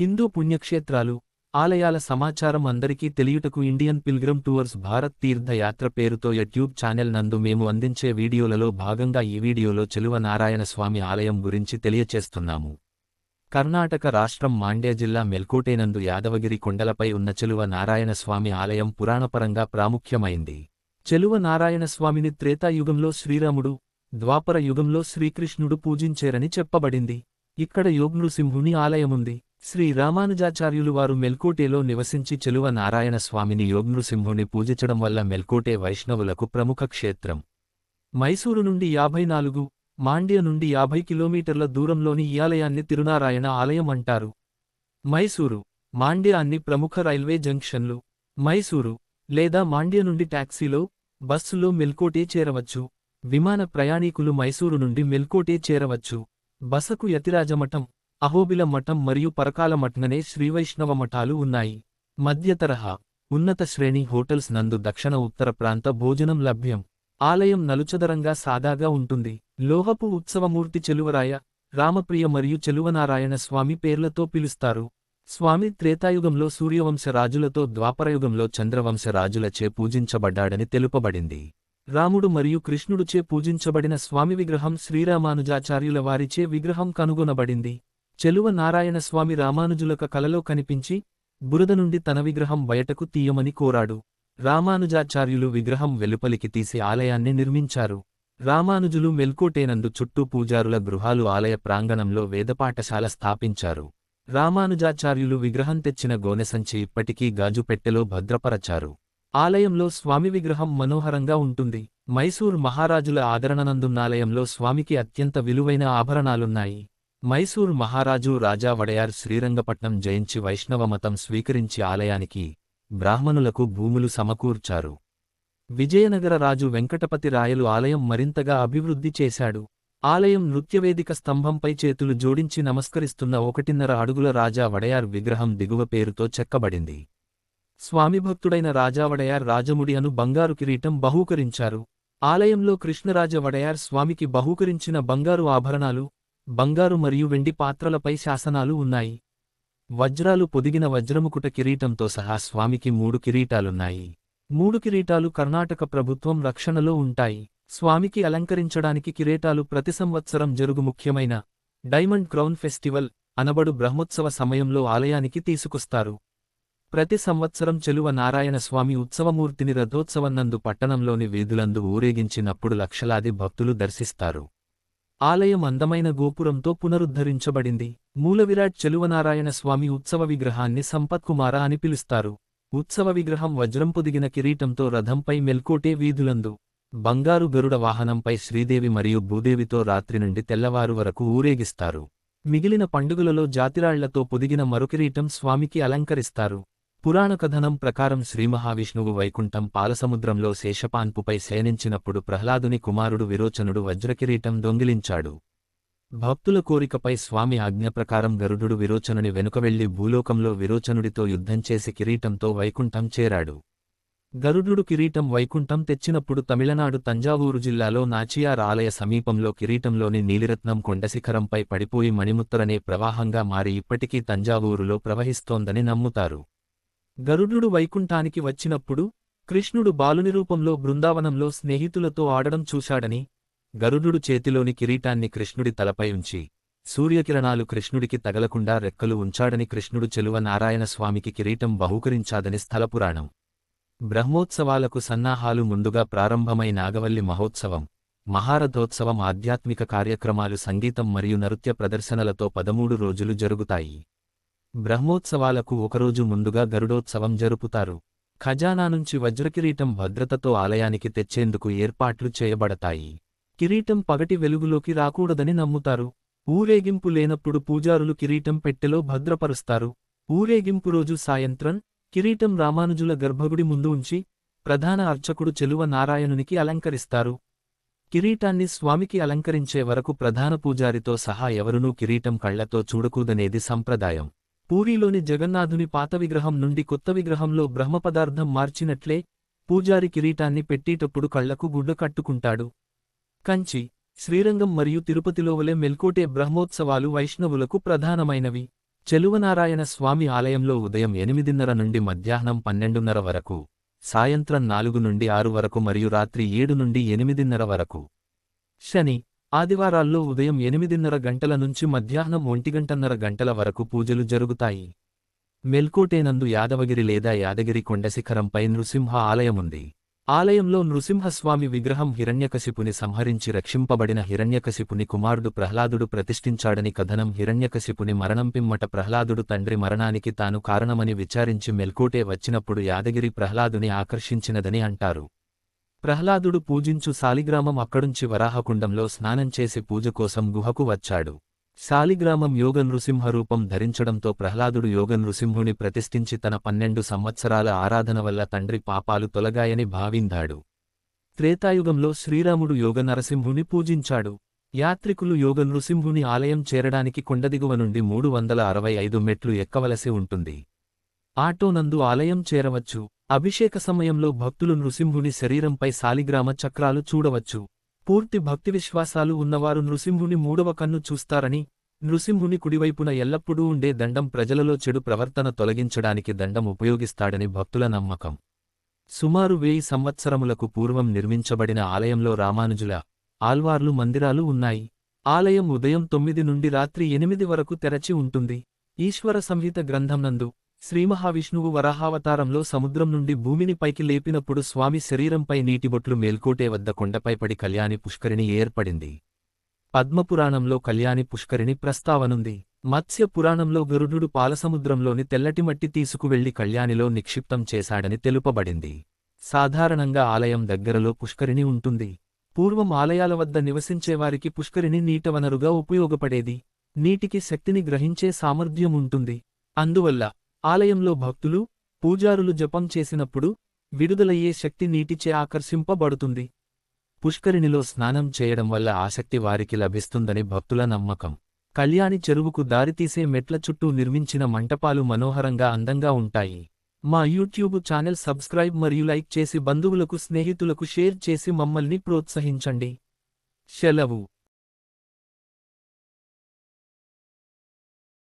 హిందూ పుణ్యక్షేత్రాలు ఆలయాల సమాచారం అందరికీ తెలియుటకు ఇండియన్ పిల్గ్రమ్ టూర్స్ భారత్ తీర్థయాత్ర పేరుతో యూట్యూబ్ ఛానల్ నందు మేము అందించే వీడియోలలో భాగంగా ఈ వీడియోలో చెలువ నారాయణస్వామి ఆలయం గురించి తెలియచేస్తున్నాము. కర్ణాటక రాష్ట్రం మాండ్య జిల్లా మెల్కోటేనందు యాదవగిరి కొండలపై ఉన్న చెలువ నారాయణస్వామి ఆలయం పురాణపరంగా ప్రాముఖ్యమైంది. చెలువ నారాయణస్వామిని త్రేతాయుగంలో శ్రీరాముడు ద్వాపర యుగంలో శ్రీకృష్ణుడు పూజించేరని చెప్పబడింది. ఇక్కడ యోగ్నృసింహుని ఆలయముంది. శ్రీ రామానుజాచార్యులు వారు మెల్కోటేలో నివసించి చెలువ నారాయణ స్వామిని యోగ్నృసింహుని పూజించడం వల్ల మెల్కోటే వైష్ణవులకు ప్రముఖ క్షేత్రం. మైసూరు నుండి యాభై నాలుగు మాండ్య నుండి యాభై కిలోమీటర్ల దూరంలోని ఈ ఆలయాన్ని తిరునారాయణ ఆలయం అంటారు. మైసూరు మాండ్య అన్ని ప్రముఖ రైల్వే జంక్షన్లు. మైసూరు లేదా మాండ్య నుండి టాక్సీలో బస్సులో మెల్కోటే చేరవచ్చు. విమాన ప్రయాణీకులు మైసూరు నుండి మెల్కోటే చేరవచ్చు. బసకు యతిరాజమఠం. అహోబిల మఠం మరియు పరకాల మఠ్ననే శ్రీవైష్ణవ మఠాలు ఉన్నాయి. మధ్యతరహా ఉన్నత శ్రేణి హోటల్స్ నందు దక్షిణ ఉత్తర ప్రాంత భోజనం లభ్యం. ఆలయం నలుచదరంగా సాదాగా ఉంటుంది. లోహపు ఉత్సవమూర్తి చెలువరాయ రామప్రియ మరియు చెలువనారాయణ స్వామి పేర్లతో పిలుస్తారు. స్వామి త్రేతాయుగంలో సూర్యవంశ రాజులతో ద్వాపరయుగంలో చంద్రవంశ రాజులచే పూజించబడ్డాడని తెలుపబడింది. రాముడు మరియు కృష్ణుడుచే పూజించబడిన స్వామి విగ్రహం శ్రీరామానుజాచార్యుల వారిచే విగ్రహం కనుగొనబడింది. చెలువ నారాయణస్వామి రామానుజులక కలలో కనిపించి బురద నుండి తన విగ్రహం బయటకు తీయమని కోరాడు. రామానుజాచార్యులు విగ్రహం వెలుపలికి తీసి ఆలయాన్ని నిర్మించారు. రామానుజులు మెల్కోటేనందు చుట్టూ పూజారుల గృహాలు ఆలయ ప్రాంగణంలో వేదపాఠశాల స్థాపించారు. రామానుజాచార్యులు విగ్రహం తెచ్చిన గోనెసంచి ఇప్పటికీ గాజుపెట్టెలో భద్రపరచారు. ఆలయంలో స్వామి విగ్రహం మనోహరంగా ఉంటుంది. మైసూర్ మహారాజుల ఆదరణనందున్నాలయంలో స్వామికి అత్యంత విలువైన ఆభరణాలున్నాయి. మైసూర్ మహారాజు రాజా వడయార్ శ్రీరంగపట్నం జయించి వైష్ణవ మతం స్వీకరించి ఆలయానికి బ్రాహ్మణులకు భూములు సమకూర్చారు. విజయనగర రాజు వెంకటపతి రాయలు ఆలయం మరింతగా అభివృద్ధి చేశాడు. ఆలయం నృత్యవేదిక స్తంభంపై చేతులు జోడించి నమస్కరిస్తున్న ఒకటిన్నర అడుగుల రాజా వడయార్ విగ్రహం దిగువ పేరుతో చెక్కబడింది. స్వామిభక్తుడైన రాజావడయార్ రాజముడి అను బంగారు కిరీటం బహూకరించారు. ఆలయంలో కృష్ణరాజ వడయార్ స్వామికి బహూకరించిన బంగారు ఆభరణాలు బంగారు మరియు వెండి పాత్రలపై శాసనాలు ఉన్నాయి. వజ్రాలు పొదిగిన వజ్రముకుట కిరీటంతో సహా స్వామికి మూడు కిరీటాలున్నాయి. మూడు కిరీటాలు కర్ణాటక ప్రభుత్వం రక్షణలో ఉంటాయి. స్వామికి అలంకరించడానికి కిరీటాలు ప్రతి సంవత్సరం జరుగు ముఖ్యమైన డైమండ్ క్రౌన్ ఫెస్టివల్ అనబడు బ్రహ్మోత్సవ సమయంలో ఆలయానికి తీసుకొస్తారు. ప్రతి సంవత్సరం చెలువ నారాయణ స్వామి ఉత్సవమూర్తిని రథోత్సవన్నందు పట్టణంలోని వీధులందు ఊరేగించినప్పుడు లక్షలాది భక్తులు దర్శిస్తారు. ఆలయం అందమైన గోపురంతో పునరుద్ధరించబడింది. మూలవిరాట్ చెలువనారాయణ స్వామి ఉత్సవ విగ్రహాన్ని సంపత్కుమార అని పిలుస్తారు. ఉత్సవ విగ్రహం వజ్రం పొదిగిన కిరీటంతో రథంపై మెల్కోటే వీధులందు. బంగారు గరుడ వాహనంపై శ్రీదేవి మరియు భూదేవితో రాత్రి నుండి తెల్లవారు వరకు ఊరేగిస్తారు. మిగిలిన పండుగలలో జాతిరాళ్ళతో పొదిగిన మరుకిరీటం స్వామికి అలంకరిస్తారు. పురాణకథనం ప్రకారం శ్రీమహావిష్ణువు వైకుంఠం పాలసముద్రంలో శేషపాన్పుపై శయనించినప్పుడు ప్రహ్లాదుని కుమారుడు విరోచనుడు వజ్రకిరీటం దొంగిలించాడు. భక్తుల కోరికపై స్వామి ఆజ్ఞ ప్రకారం గరుడు విరోచనుని వెనుక వెళ్ళి భూలోకంలో విరోచనుడితో యుద్ధం చేసి కిరీటంతో వైకుంఠం చేరాడు. గరుడు కిరీటం వైకుంఠం తెచ్చినప్పుడు తమిళనాడు తంజావూరు జిల్లాలో నాచియార్ ఆలయ సమీపంలో కిరీటంలోని నీలిరత్నం కొండశిఖరంపై పడిపోయి మణిముత్తరనే ప్రవాహంగా మారి ఇప్పటికీ తంజావూరులో ప్రవహిస్తోందని నమ్ముతారు. గరుడు వైకుంఠానికి వచ్చినప్పుడు కృష్ణుడు బాలుని రూపంలో బృందావనంలో స్నేహితులతో ఆడడం చూశాడని గరుడు చేతిలోని కిరీటాన్ని కృష్ణుడి తలపై ఉంచి సూర్యకిరణాలు కృష్ణుడికి తగలకుండా రెక్కలు ఉంచాడని కృష్ణుడు చెలువ నారాయణ స్వామికి కిరీటం బహూకరించాదని స్థలపురాణం. బ్రహ్మోత్సవాలకు సన్నాహాలు ముందుగా ప్రారంభమై నాగవల్లి మహోత్సవం మహారథోత్సవం ఆధ్యాత్మిక కార్యక్రమాలు సంగీతం మరియు నృత్య ప్రదర్శనలతో పదమూడు రోజులు జరుగుతాయి. బ్రహ్మోత్సవాలకు ఒకరోజు ముందుగా గరుడోత్సవం జరుపుతారు. ఖజానా నుంచి వజ్రకిరీటం భద్రతతో ఆలయానికి తెచ్చేందుకు ఏర్పాట్లు చేయబడతాయి. కిరీటం పగటి వెలుగులోకి రాకూడదని నమ్ముతారు. ఊరేగింపు లేనప్పుడు పూజారులు కిరీటం పెట్టెలో భద్రపరుస్తారు. ఊరేగింపు రోజు సాయంత్రం కిరీటం రామానుజుల గర్భగుడి ముందు ఉంచి ప్రధాన అర్చకుడు చెలువ నారాయణునికి అలంకరిస్తారు. కిరీటాన్ని స్వామికి అలంకరించే వరకు ప్రధాన పూజారితో సహా ఎవరునూ కిరీటం కళ్ళతో చూడకూడనేది సంప్రదాయం. పూరీలోని జగన్నాథుని పాత విగ్రహం నుండి కొత్త విగ్రహంలో బ్రహ్మపదార్థం మార్చినట్లే పూజారి కిరీటాన్ని పెట్టేటప్పుడు కళ్ళకు గుడ్డ కట్టుకుంటాడు. కంచి శ్రీరంగం మరియు తిరుపతిలో వలె మెల్కోటే బ్రహ్మోత్సవాలు వైష్ణవులకు ప్రధానమైనవి. చెలువనారాయణ స్వామి ఆలయంలో ఉదయం ఎనిమిదిన్నర నుండి మధ్యాహ్నం పన్నెండున్నర వరకు సాయంత్రం నాలుగు నుండి ఆరు వరకు మరియు రాత్రి ఏడు నుండి ఎనిమిదిన్నర వరకు. శని ఆదివారాల్లో ఉదయం ఎనిమిదిన్నర గంటల నుంచి మధ్యాహ్నం ఒంటిగంటన్నర గంటల వరకు పూజలు జరుగుతాయి. మెల్కోటేనందు యాదవగిరి లేదా యాదగిరి కొండశిఖరంపై నృసింహ ఆలయముంది. ఆలయంలో నృసింహస్వామి విగ్రహం హిరణ్యకశిపుని సంహరించి రక్షింపబడిన హిరణ్యకశిపుని కుమారుడు ప్రహ్లాదుడు ప్రతిష్ఠించాడని కథనం హిరణ్యకశిపుని మరణం పిమ్మట ప్రహ్లాదుడు తండ్రి మరణానికి తాను కారణమని విచారించి మెల్కోటే వచ్చినప్పుడు యాదగిరి ప్రహ్లాదుని ఆకర్షించినదని అంటారు. ప్రహ్లాదుడు పూజించు శాలిగ్రామం అక్కడుంచి వరాహకుండంలో స్నానం చేసి పూజ కోసం గుహకు వచ్చాడు. శాలిగ్రామం యోగ నృసింహ రూపం ధరించడంతో ప్రహ్లాదుడు యోగ నృసింహుని ప్రతిష్ఠించి తన పన్నెండు సంవత్సరాల ఆరాధన వల్ల తండ్రి పాపాలు తొలగాయని భావిందాడు. త్రేతాయుగంలో శ్రీరాముడు యోగ నరసింహుని పూజించాడు. యాత్రికులు యోగ నృసింహుని ఆలయం చేరడానికి కొండదిగువ నుండి మూడు వందల అరవై ఐదు మెట్లు ఎక్కవలసి ఉంటుంది. ఆటోనందు ఆలయం చేరవచ్చు. అభిషేక సమయంలో భక్తులు నృసింహుని శరీరంపై శాలిగ్రామ చక్రాలు చూడవచ్చు. పూర్తి భక్తి విశ్వాసాలు ఉన్నవారు నృసింహుని మూడవ కన్ను చూస్తారని నృసింహుని కుడివైపున ఎల్లప్పుడూ ఉండే దండం ప్రజలలో చెడు ప్రవర్తన తొలగించడానికి దండం ఉపయోగిస్తాడని భక్తుల నమ్మకం. సుమారు వేయి సంవత్సరములకు పూర్వం నిర్మించబడిన ఆలయంలో రామానుజుల ఆల్వార్లు మందిరాలు ఉన్నాయి. ఆలయం ఉదయం తొమ్మిది నుండి రాత్రి ఎనిమిది వరకు తెరచి ఉంటుంది. ఈశ్వర సంహిత గ్రంథం నందు శ్రీమహావిష్ణువు వరాహావతారంలో సముద్రం నుండి భూమిని పైకి లేపినప్పుడు స్వామి శరీరంపై నీటిబొట్లు మేల్కోటే వద్ద కొండపై పడి కళ్యాణి పుష్కరిణి ఏర్పడింది. పద్మపురాణంలో కళ్యాణి పుష్కరిణి ప్రస్తావనుంది. మత్స్య పురాణంలో గరుడుడు పాలసముద్రంలోని తెల్లటి మట్టి తీసుకువెళ్ళి కళ్యాణిలో నిక్షిప్తం చేశాడని తెలుపబడింది. సాధారణంగా ఆలయం దగ్గరలో పుష్కరిణి ఉంటుంది. పూర్వం ఆలయాల వద్ద నివసించేవారికి పుష్కరిణి నీటవనరుగా ఉపయోగపడేది. నీటికి శక్తిని గ్రహించే సామర్థ్యం ఉంటుంది. అందువల్ల ఆలయంలో భక్తులు పూజారులు జపం చేసినప్పుడు విడుదలయ్యే శక్తి నీటిచే ఆకర్షింపబడుతుంది. పుష్కరిణిలో స్నానం చేయడం వల్ల ఆసక్తి వారికి లభిస్తుందని భక్తుల నమ్మకం. కళ్యాణి చెరువుకు దారితీసే మెట్ల చుట్టూ నిర్మించిన మంటపాలు మనోహరంగా అందంగా ఉంటాయి. మా యూట్యూబ్ ఛానల్ సబ్స్క్రైబ్ మరియు లైక్ చేసి బంధువులకు స్నేహితులకు షేర్ చేసి మమ్మల్ని ప్రోత్సహించండి. సెలవు.